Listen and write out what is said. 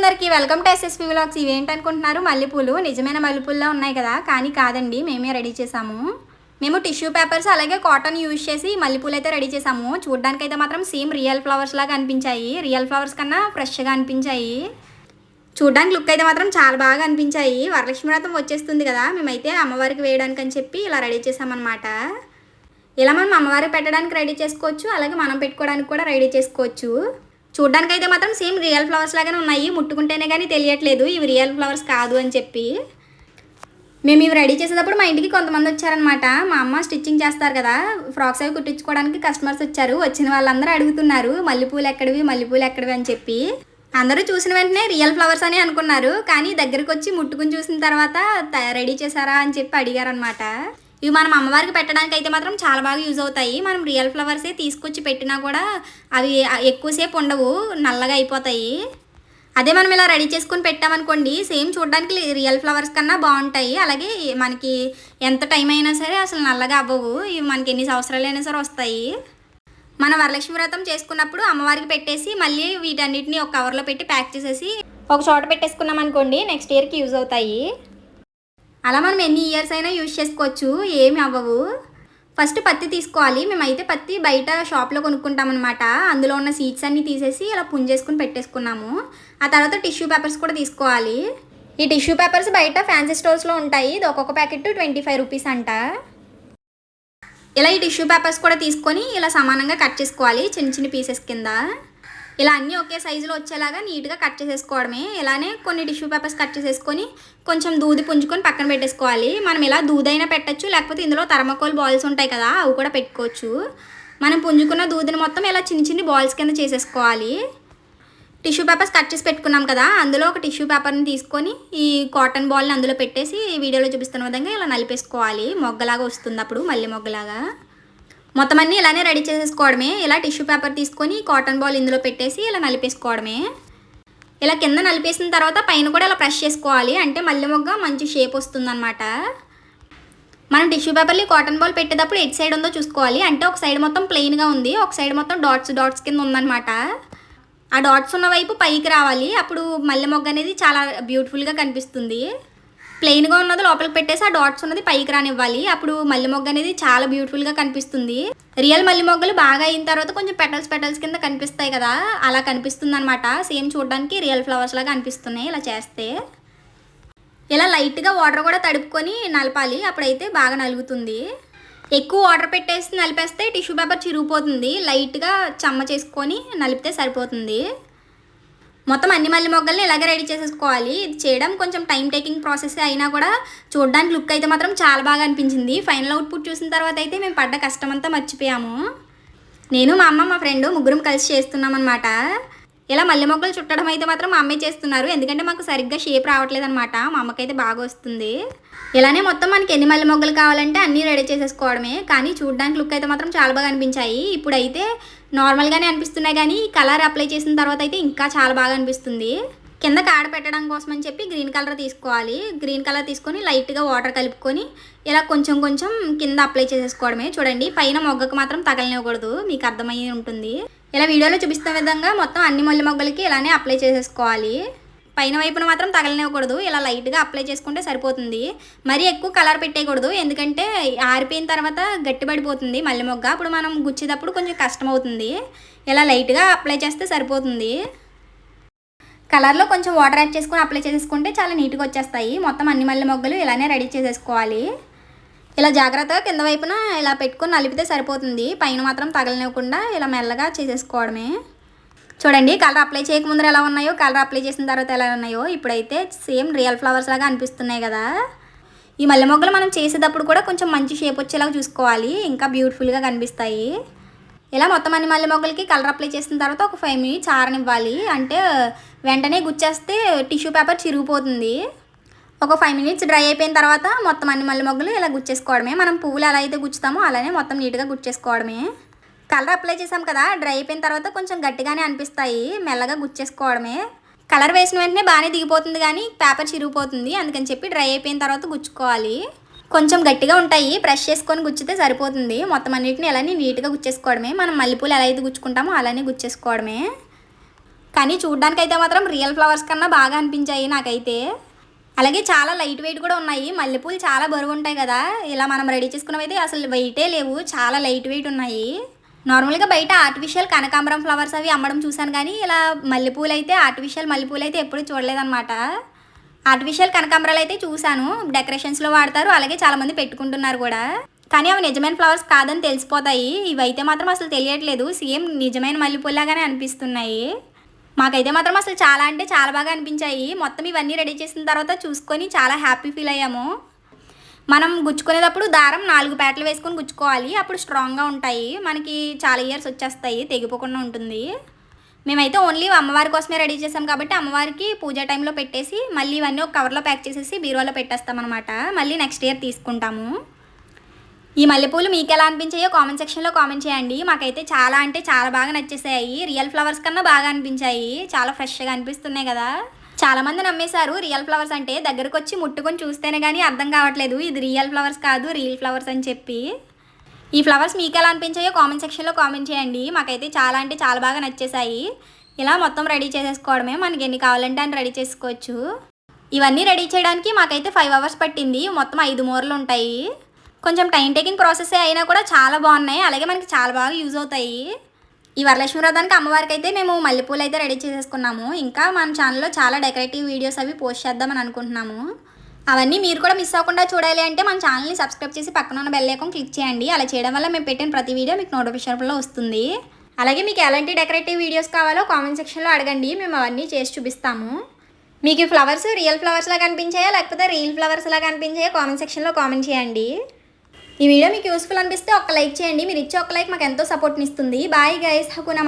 అందరికీ welcome to SSP vlogs ఇవేంటనుకుంటున్నారు మల్లెపూలు. నిజమైన మల్లెపూల్లో ఉన్నాయి కదా? కానీ కాదండి మేమే రెడీ చేసాము మేము టిష్యూ పేపర్స్ అలాగే కాటన్ యూజ్ చేసి మల్లెపూలు అయితే రెడీ చేసాము చూడడానికి అయితే మాత్రం సేమ్ రియల్ ఫ్లవర్స్ లాగా అనిపించాయి. రియల్ ఫ్లవర్స్ కన్నా ఫ్రెష్గా అనిపించాయి. చూడడానికి లుక్ అయితే మాత్రం చాలా బాగా అనిపించాయి. వరలక్ష్మి వ్రతం వచ్చేస్తుంది కదా? మేమైతే అమ్మవారికి వేయడానికి అని చెప్పి ఇలా రెడీ చేసామన్నమాట ఇలా మనం అమ్మవారికి పెట్టడానికి రెడీ చేసుకోవచ్చు. అలాగే మనం పెట్టుకోవడానికి కూడా రెడీ చేసుకోవచ్చు. చూడ్డానికి అయితే మాత్రం సేమ్ రియల్ ఫ్లవర్స్ లాగానే ఉన్నాయి. ముట్టుకుంటేనే కానీ తెలియట్లేదు. ఇవి రియల్ ఫ్లవర్స్ కాదు అని చెప్పి. మేము ఇవి రెడీ చేసేటప్పుడు మా ఇంటికి కొంతమంది వచ్చారనమాట మా అమ్మ స్టిచ్చింగ్ చేస్తారు కదా. ఫ్రాక్స్ అవి కుట్టించుకోవడానికి కస్టమర్స్ వచ్చారు. వచ్చిన వాళ్ళందరూ అడుగుతున్నారు. మల్లెపూలు ఎక్కడివి? మల్లెపూలు ఎక్కడివి? అని చెప్పి. అందరూ చూసిన వెంటనే రియల్ ఫ్లవర్స్ అని అనుకున్నారు. కానీ దగ్గరికి వచ్చి ముట్టుకుని చూసిన తర్వాత త- రెడీ చేశారా అని చెప్పి అడిగారనమాట ఇవి మనం అమ్మవారికి పెట్టడానికి అయితే మాత్రం చాలా బాగా యూజ్ అవుతాయి. మనం రియల్ ఫ్లవర్సే తీసుకొచ్చి పెట్టినా కూడా అవి ఎక్కువసేపు ఉండవు నల్లగా అయిపోతాయి. అదే మనం ఇలా రెడీ చేసుకుని పెట్టామనుకోండి సేమ్ చూడడానికి రియల్ ఫ్లవర్స్ కన్నా బాగుంటాయి. అలాగే మనకి ఎంత టైం అయినా సరే అసలు నల్లగా అవ్వవు. ఇవి మనకి ఎన్ని సంవత్సరాలు అయినా సరే వస్తాయి. మన వరలక్ష్మి వ్రతం చేసుకున్నప్పుడు అమ్మవారికి పెట్టేసి మళ్ళీ వీటన్నిటిని ఒక కవర్లో పెట్టి ప్యాక్ చేసేసి ఒక చోట పెట్టేసుకున్నాం అనుకోండి నెక్స్ట్ ఇయర్కి యూజ్ అవుతాయి. అలా మనం ఎన్ని ఇయర్స్ అయినా యూజ్ చేసుకోవచ్చు ఏమి అవ్వవు. ఫస్ట్ పత్తి తీసుకోవాలి. మేమైతే పత్తి బయట షాప్లో కొనుక్కుంటామన్నమాట. అందులో ఉన్న సీడ్స్ అన్నీ తీసేసి ఇలా పుంజేసుకుని పెట్టేసుకున్నాము. ఆ తర్వాత టిష్యూ పేపర్స్ కూడా తీసుకోవాలి. ఈ టిష్యూ పేపర్స్ బయట ఫ్యాన్సీ స్టోర్స్లో ఉంటాయి. ఇది ఒక్కొక్క ప్యాకెట్ ట్వంటీ ఫైవ్ రూపీస్ అంట. ఇలా ఈ టిష్యూ పేపర్స్ కూడా తీసుకొని ఇలా సమానంగా కట్ చేసుకోవాలి. చిన్న చిన్న పీసెస్ కింద. ఇలా అన్నీ ఒకే సైజులో వచ్చేలాగా నీట్గా కట్ చేసేసుకోవడమే. ఇలానే కొన్ని టిష్యూ పేపర్స్ కట్ చేసేసుకొని కొంచెం దూది పుంజుకొని పక్కన పెట్టేసుకోవాలి. మనం ఇలా దూదైనా పెట్టచ్చు లేకపోతే ఇందులో థర్మకోల్ బాల్స్ ఉంటాయి కదా అవి కూడా పెట్టుకోవచ్చు. మనం పుంజుకున్న దూదిని మొత్తం ఇలా చిన్న చిన్న బాల్స్ కింద చేసేసుకోవాలి. టిష్యూ పేపర్స్ కట్ చేసి పెట్టుకున్నాం కదా అందులో ఒక టిష్యూ పేపర్ని తీసుకొని ఈ కాటన్ బాల్ని అందులో పెట్టేసి ఈ వీడియోలో చూపిస్తున్న విధంగా ఇలా నలిపేసుకోవాలి. మొగ్గలాగా వస్తుంది అప్పుడు మళ్ళీ మొగ్గలాగా. మొత్తం అన్నీ ఇలానే రెడీ చేసేసుకోవడమే. ఇలా టిష్యూ పేపర్ తీసుకొని కాటన్ బాల్ ఇందులో పెట్టేసి ఇలా నలిపేసుకోవడమే. ఇలా కింద నలిపేసిన తర్వాత పైన కూడా ఇలా ప్రెష్ చేసుకోవాలి. అంటే మల్లె మొగ్గ మంచి షేప్ వస్తుందన్నమాట. మనం టిష్యూ పేపర్లో కాటన్ బాల్ పెట్టేటప్పుడు ఎట్ సైడ్ ఉందో చూసుకోవాలి. అంటే ఒక సైడ్ మొత్తం ప్లెయిన్గా ఉంది. ఒక సైడ్ మొత్తం డాట్స్ డాట్స్ కింద ఉందన్నమాట. ఆ డాట్స్ ఉన్న వైపు పైకి రావాలి. అప్పుడు మల్లె మొగ్గ అనేది చాలా బ్యూటిఫుల్గా కనిపిస్తుంది. ప్లెయిన్గా ఉన్నది లోపలికి పెట్టేసి ఆ డాట్స్ ఉన్నది పైకి రానివ్వాలి. అప్పుడు మల్లె మొగ్గ అనేది చాలా బ్యూటిఫుల్గా కనిపిస్తుంది. రియల్ మల్లె మొగ్గలు బాగా అయిన తర్వాత కొంచెం పెటల్స్ పెటల్స్ కింద కనిపిస్తాయి కదా అలా కనిపిస్తుంది అనమాట సేమ్ చూడడానికి రియల్ ఫ్లవర్స్ లాగా అనిపిస్తున్నాయి ఇలా చేస్తే. ఇలా లైట్గా వాటర్ కూడా తడుపుకొని నలపాలి అప్పుడైతే బాగా నలుగుతుంది. ఎక్కువ వాటర్ పెట్టేసి నలిపేస్తే టిష్యూ పేపర్ చిరిగిపోతుంది. లైట్గా చెమ్మ చేసుకొని నలిపితే సరిపోతుంది. మొత్తం అన్ని మల్లె మొగ్గల్ని ఇలాగే రెడీ చేసేసుకోవాలి. ఇది చేయడం కొంచెం టైం టేకింగ్ ప్రాసెస్ అయినా కూడా చూడడానికి లుక్ అయితే మాత్రం చాలా బాగా అనిపించింది. ఫైనల్ అవుట్పుట్ చూసిన తర్వాత అయితే మేము పడ్డ కష్టం అంతా మర్చిపోయాము. నేను మా అమ్మ మా ఫ్రెండ్ ముగ్గురం కలిసి చేస్తున్నాం అనమాట ఇలా మల్లె మొక్కలు చుట్టడం అయితే మాత్రం మా అమ్మే చేస్తున్నారు. ఎందుకంటే మాకు సరిగ్గా షేప్ రావట్లేదు అనమాట మా అమ్మకైతే బాగా వస్తుంది. ఇలానే మొత్తం మనకి ఎన్ని మల్లె మొగ్గలు కావాలంటే అన్నీ రెడీ చేసేసుకోవడమే. కానీ చూడడానికి లుక్ అయితే మాత్రం చాలా బాగా అనిపించాయి. ఇప్పుడైతే నార్మల్గానే అనిపిస్తున్నాయి కానీ కలర్ అప్లై చేసిన తర్వాత అయితే ఇంకా చాలా బాగా అనిపిస్తుంది. కింద కాడ పెట్టడం కోసం అని చెప్పి గ్రీన్ కలర్ తీసుకోవాలి. గ్రీన్ కలర్ తీసుకొని లైట్గా వాటర్ కలుపుకొని ఇలా కొంచెం కొంచెం కింద అప్లై చేసేసుకోవడమే. చూడండి పైన మొగ్గకు మాత్రం తగలనివ్వకూడదు. మీకు అర్థమయ్యి ఉంటుంది. ఇలా వీడియోలో చూపిస్తున్న విధంగా మొత్తం అన్ని మల్లె మొగ్గలకి ఇలానే అప్లై చేసేసుకోవాలి. పైన వైపున మాత్రం తగలనివ్వకూడదు. ఇలా లైట్గా అప్లై చేసుకుంటే సరిపోతుంది. మరీ ఎక్కువ కలర్ పెట్టేయకూడదు. ఎందుకంటే ఆరిపోయిన తర్వాత గట్టిపడిపోతుంది మల్లె మొగ్గ. అప్పుడు మనం గుచ్చేటప్పుడు కొంచెం కష్టం అవుతుంది ఇలా లైట్గా అప్లై చేస్తే సరిపోతుంది. కలర్లో కొంచెం వాటర్ యాడ్ చేసుకుని అప్లై చేసేసుకుంటే చాలా నీట్గా వచ్చేస్తాయి. మొత్తం అన్ని మల్లె మొగ్గలు ఇలానే రెడీ చేసేసుకోవాలి. ఇలా జాగ్రత్తగా కింద వైపున ఇలా పెట్టుకొని నలిపితే సరిపోతుంది. పైన మాత్రం తగలనివ్వకుండా ఇలా మెల్లగా చేసేసుకోవడమే. చూడండి కలర్ అప్లై చేయకముందర ఎలా ఉన్నాయో కలర్ అప్లై చేసిన తర్వాత ఎలా ఉన్నాయో ఇప్పుడైతే సేమ్ రియల్ ఫ్లవర్స్ లాగా అనిపిస్తున్నాయి కదా. ఈ మల్లె మొగ్గలు మనం చేసేటప్పుడు కూడా కొంచెం మంచి షేప్ వచ్చేలాగా చూసుకోవాలి. ఇంకా బ్యూటిఫుల్గా కనిపిస్తాయి. ఇలా మొత్తం అన్ని మల్లె మొగ్గలకి కలర్ అప్లై చేసిన తర్వాత ఒక ఫైవ్ మినిట్స్ ఆరనివ్వాలి. అంటే వెంటనే గుచ్చేస్తే టిష్యూ పేపర్ చిరిగిపోతుంది. ఒక ఫైవ్ మినిట్స్ డ్రై అయిపోయిన తర్వాత మొత్తం అన్ని మల్లె మొగ్గలు ఇలా గుచ్చేసుకోవడమే. మనం పువ్వులు ఎలా అయితే గుచ్చుతామో అలానే మొత్తం నీట్గా గుచ్చేసుకోవడమే. కలర్ అప్లై చేసాం కదా డ్రై అయిపోయిన తర్వాత కొంచెం గట్టిగానే అనిపిస్తాయి. మెల్లగా గుచ్చేసుకోవడమే. కలర్ వేసిన వెంటనే బాగానే దిగిపోతుంది కానీ పేపర్ చిరిగిపోతుంది. అందుకని చెప్పి డ్రై అయిపోయిన తర్వాత గుచ్చుకోవాలి. కొంచెం గట్టిగా ఉంటాయి బ్రష్ చేసుకొని గుచ్చితే సరిపోతుంది. మొత్తం అన్నిటిని అలానే నీట్గా గుచ్చేసుకోవడమే. మనం మల్లెపూలు ఎలా అయితే గుచ్చుకుంటామో అలానే గుచ్చేసుకోవడమే. కానీ చూడ్డానికైతే మాత్రం రియల్ ఫ్లవర్స్ కన్నా బాగా అనిపించాయి నాకైతే. అలాగే చాలా లైట్ వెయిట్ కూడా ఉన్నాయి. మల్లెపూలు చాలా బరువు ఉంటాయి కదా. ఇలా మనం రెడీ చేసుకున్నవైతే అసలు వెయిటే లేవు. చాలా లైట్ వెయిట్ ఉన్నాయి. నార్మల్గా బయట ఆర్టిఫిషియల్ కనకాంబరం ఫ్లవర్స్ అవి అమ్మడం చూశాను కానీ ఇలా మల్లెపూలు అయితే ఆర్టిఫిషియల్ మల్లెపూలు అయితే ఎప్పుడు చూడలేదన్నమాట. ఆర్టిఫిషియల్ కనకాంబరాలు అయితే చూశాను. డెకరేషన్స్లో వాడతారు. అలాగే చాలామంది పెట్టుకుంటున్నారు కూడా. కానీ అవి నిజమైన ఫ్లవర్స్ కాదని తెలిసిపోతాయి. ఇవైతే మాత్రం అసలు తెలియట్లేదు. సేమ్ నిజమైన మల్లెపూలాగానే అనిపిస్తున్నాయి. మాకైతే మాత్రం అసలు చాలా అంటే చాలా బాగా అనిపించాయి. మొత్తం ఇవన్నీ రెడీ చేసిన తర్వాత చూసుకొని చాలా హ్యాపీ ఫీల్ అయ్యాము. మనం గుచ్చుకునేటప్పుడు దారం నాలుగు పేటలు వేసుకొని గుచ్చుకోవాలి. అప్పుడు స్ట్రాంగ్గా ఉంటాయి. మనకి చాలా ఇయర్స్ వచ్చేస్తాయి. తెగిపోకుండా ఉంటుంది. మేమైతే ఓన్లీ అమ్మవారి కోసమే రెడీ చేసాం కాబట్టి అమ్మవారికి పూజా టైంలో పెట్టేసి మళ్ళీ ఇవన్నీ ఒక కవర్లో ప్యాక్ చేసేసి బీరువాలో పెట్టేస్తాం అనమాట మళ్ళీ నెక్స్ట్ ఇయర్ తీసుకుంటాము. ఈ మల్లెపూలు మీకు ఎలా అనిపించాయో కామెంట్ సెక్షన్లో కామెంట్ చేయండి. మాకైతే చాలా అంటే చాలా బాగా నచ్చేసాయి. రియల్ ఫ్లవర్స్ కన్నా బాగా అనిపించాయి. చాలా ఫ్రెష్గా అనిపిస్తున్నాయి కదా. చాలామంది నమ్మేశారు రియల్ ఫ్లవర్స్ అంటే దగ్గరకు వచ్చి ముట్టుకొని చూస్తేనే కానీ అర్థం కావట్లేదు. ఇది రియల్ ఫ్లవర్స్ కాదు రియల్ ఫ్లవర్స్ అని చెప్పి. ఈ ఫ్లవర్స్ మీకు ఎలా అనిపించాయో కామెంట్ సెక్షన్లో కామెంట్ చేయండి. మాకైతే చాలా అంటే చాలా బాగా నచ్చేసాయి. ఇలా మొత్తం రెడీ చేసేసుకోవడమే. మనకి ఎన్ని కావాలంటే అని రెడీ చేసుకోవచ్చు. ఇవన్నీ రెడీ చేయడానికి మాకైతే ఫైవ్ అవర్స్ పట్టింది. మొత్తం ఐదు మూరలు ఉంటాయి. కొంచెం టైం టేకింగ్ ప్రాసెస్ అయినా కూడా చాలా బాగున్నాయి. అలాగే మనకి చాలా బాగా యూజ్ అవుతాయి. ఈ వరలక్ష్మి వ్రతానికి అమ్మవారికి అయితే మేము మల్లెపూలు అయితే రెడీ చేసేసుకున్నాము. ఇంకా మన ఛానల్లో చాలా డెకరేటివ్ వీడియోస్ అవి పోస్ట్ చేద్దామని అనుకుంటున్నాము. అవన్నీ మీరు కూడా మిస్ అవ్వకుండా చూడాలి అంటే మన ఛానల్ని సబ్స్క్రైబ్ చేసి పక్కన ఉన్న బెల్ ఐకాన్ క్లిక్ చేయండి. అలా చేయడం వల్ల మేము పెట్టిన ప్రతి వీడియో మీకు నోటిఫికేషన్లో వస్తుంది. అలాగే మీకు ఎలాంటి డెకరేటివ్ వీడియోస్ కావాలో కామెంట్ సెక్షన్లో అడగండి. మేము అవన్నీ చేసి చూపిస్తాము. మీకు ఫ్లవర్స్ రియల్ ఫ్లవర్స్లా కనిపించాయా? లేకపోతే రియల్ ఫ్లవర్స్ లాగా కనిపించాయా? కామెంట్ సెక్షన్లో కామెంట్ చేయండి. ఈ వీడియో మీకు యూస్ఫుల్ అనిపిస్తే ఒక లైక్ చేయండి. మీరు ఇచ్చే ఒక లైక్ మాకు ఎంతో సపోర్ట్ని ఇస్తుంది. Bye guys హకునా